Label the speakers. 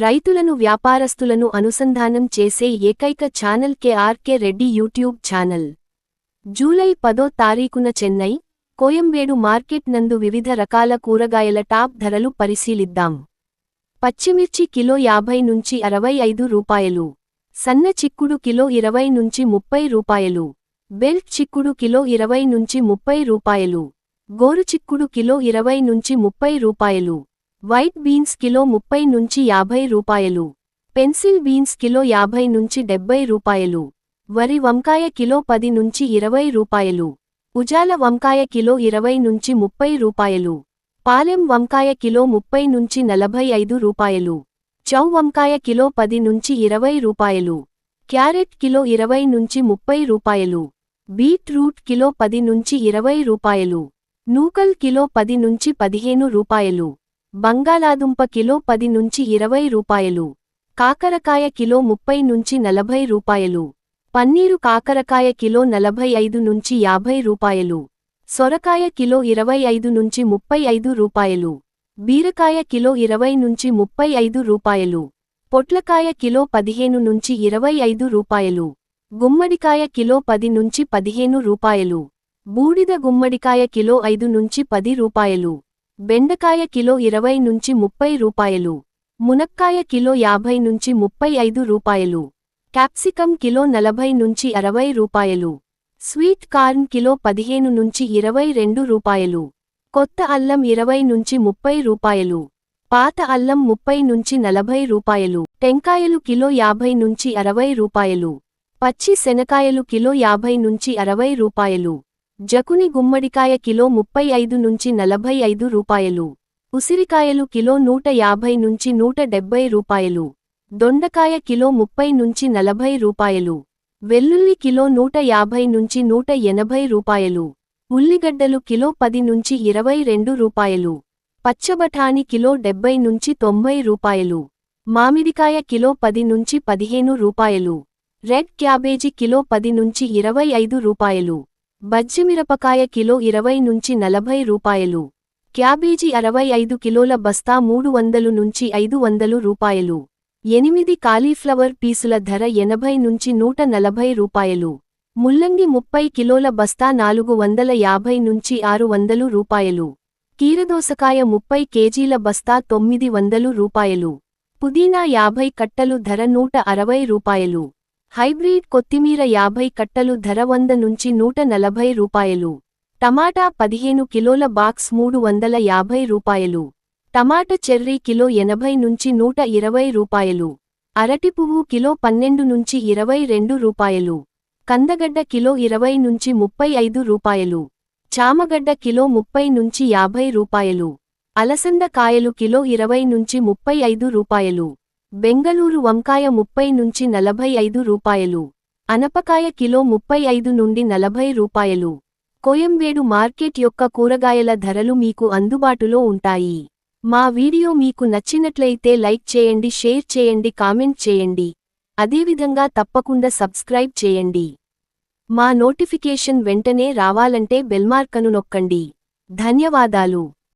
Speaker 1: రైతులను వ్యాపారస్తులను అనుసంధానం చేసే ఏకైక channel KRK Reddy YouTube channel. July పదో తారీఖున చెన్నై కోయంబేడు మార్కెట్ నందు వివిధ రకాల కూరగాయల టాప్ ధరలు పరిశీలిద్దాం. పచ్చిమిర్చి కిలో యాభై నుంచి అరవై ఐదు రూపాయలు. సన్న చిక్కుడు కిలో ఇరవై నుంచి ముప్పై రూపాయలు. బెల్ట్ చిక్కుడు కిలో ఇరవై నుంచి ముప్పై రూపాయలు. గోరు చిక్కుడు కిలో ఇరవై నుంచి ముప్పై రూపాయలు. వైట్ బీన్స్ కిలో ముప్పై నుంచి యాభై రూపాయలు. పెన్సిల్ బీన్స్ కిలో యాభై నుంచి డెబ్బై రూపాయలు. వరి వంకాయ కిలో పది నుంచి ఇరవై రూపాయలు. ఉజాల వంకాయ కిలో ఇరవై నుంచి ముప్పై రూపాయలు. పాలెం వంకాయ కిలో ముప్పై నుంచి నలభై ఐదు రూపాయలు. చౌ వంకాయ కిలో పది నుంచి ఇరవై రూపాయలు. క్యారెట్ కిలో ఇరవై నుంచి ముప్పై రూపాయలు. బీట్రూట్ కిలో పది నుంచి ఇరవై రూపాయలు. నూకల్ కిలో పది నుంచి పదిహేను రూపాయలు. బంగాళాదుంప కిలో పది నుంచి ఇరవై రూపాయలు. కాకరకాయ కిలో ముప్పై నుంచి నలభై రూపాయలు. పన్నీరు కాకరకాయ కిలో నలభై ఐదు నుంచి యాభై రూపాయలు. సొరకాయ కిలో ఇరవై ఐదు నుంచి ముప్పై ఐదు రూపాయలు. బీరకాయ కిలో ఇరవై నుంచి ముప్పై ఐదు రూపాయలు. పొట్లకాయ కిలో పదిహేను నుంచి ఇరవై ఐదు రూపాయలు. గుమ్మడికాయ కిలో పది నుంచి పదిహేను రూపాయలు. బూడిద గుమ్మడికాయ కిలో ఐదు నుంచి పది రూపాయలు. బెండకాయ కిలో ఇరవై నుంచి ముప్పై రూపాయలు. మునక్కాయ కిలో యాభై నుంచి ముప్పై ఐదు రూపాయలు. క్యాప్సికం కిలో నలభై నుంచి అరవై రూపాయలు. స్వీట్ కార్న్ కిలో పదిహేను నుంచి ఇరవై రెండు రూపాయలు. కొత్త అల్లం ఇరవై నుంచి ముప్పై రూపాయలు. పాత అల్లం ముప్పై నుంచి నలభై రూపాయలు. టెంకాయలు కిలో యాభై నుంచి అరవై రూపాయలు. పచ్చి శనకాయలు కిలో యాభై నుంచి అరవై రూపాయలు. జకుని గుమ్మడికాయ కిలో ముప్పై ఐదు నుంచి నలభై ఐదు రూపాయలు. ఉసిరికాయలు కిలో నూట యాభై నుంచి నూట డెబ్బై రూపాయలు. దొండకాయ కిలో ముప్పై నుంచి నలభై రూపాయలు. వెల్లుల్లి కిలో నూట యాభై నుంచి నూట ఎనభై రూపాయలు. ఉల్లిగడ్డలు కిలో పది నుంచి ఇరవై రెండు రూపాయలు. పచ్చబఠాని కిలో డెబ్బై నుంచి తొంభై రూపాయలు. మామిడికాయ కిలో పది నుంచి పదిహేను రూపాయలు. రెడ్ క్యాబేజీ కిలో పది నుంచి ఇరవై ఐదు రూపాయలు. బజ్జిమిరపకాయ కిలో ఇరవై నుంచి నలభై రూపాయలు. క్యాబేజీ అరవై ఐదు కిలోల బస్తా మూడు వందలు నుంచి ఐదు వందలు రూపాయలు. ఎనిమిది కాలీఫ్లవర్ పీసుల ధర ఎనభై నుంచి నూట నలభై రూపాయలు. ముల్లంగి ముప్పై కిలోల బస్తా నాలుగు వందల యాభై నుంచి ఆరు వందలు రూపాయలు. కీరదోసకాయ ముప్పై కేజీల బస్తా తొమ్మిది వందలు రూపాయలు. పుదీనా యాభై కట్టలు ధర నూట అరవై రూపాయలు. హైబ్రిడ్ కొత్తిమీర యాభై కట్టలు ధర వంద నుంచి నూట నలభై రూపాయలు. టమాటా పదిహేను కిలోల బాక్స్ మూడు వందల యాభై రూపాయలు. టమాటా చెర్రీ కిలో ఎనభై నుంచి నూట ఇరవై రూపాయలు. అరటి పువ్వు కిలో పన్నెండు నుంచి ఇరవై రెండు రూపాయలు. కందగడ్డ కిలో ఇరవై నుంచి ముప్పై ఐదు రూపాయలు. చామగడ్డ కిలో ముప్పై నుంచి యాభై రూపాయలు. అలసంద కాయలు కిలో ఇరవై నుంచి ముప్పై ఐదు రూపాయలు. బెంగళూరు వంకాయ ముప్పై నుంచి నలభై ఐదు రూపాయలు. అనపకాయ కిలో ముప్పై ఐదు నుండి నలభై రూపాయలు. కోయంబేడు మార్కెట్ యొక్క కూరగాయల ధరలు మీకు అందుబాటులో ఉంటాయి. మా వీడియో మీకు నచ్చినట్లయితే లైక్ చేయండి షేర్ చేయండి కామెంట్ చేయండి. అదేవిధంగా తప్పకుండా సబ్స్క్రైబ్ చేయండి. మా నోటిఫికేషన్ వెంటనే రావాలంటే బెల్మార్కను నొక్కండి. ధన్యవాదాలు.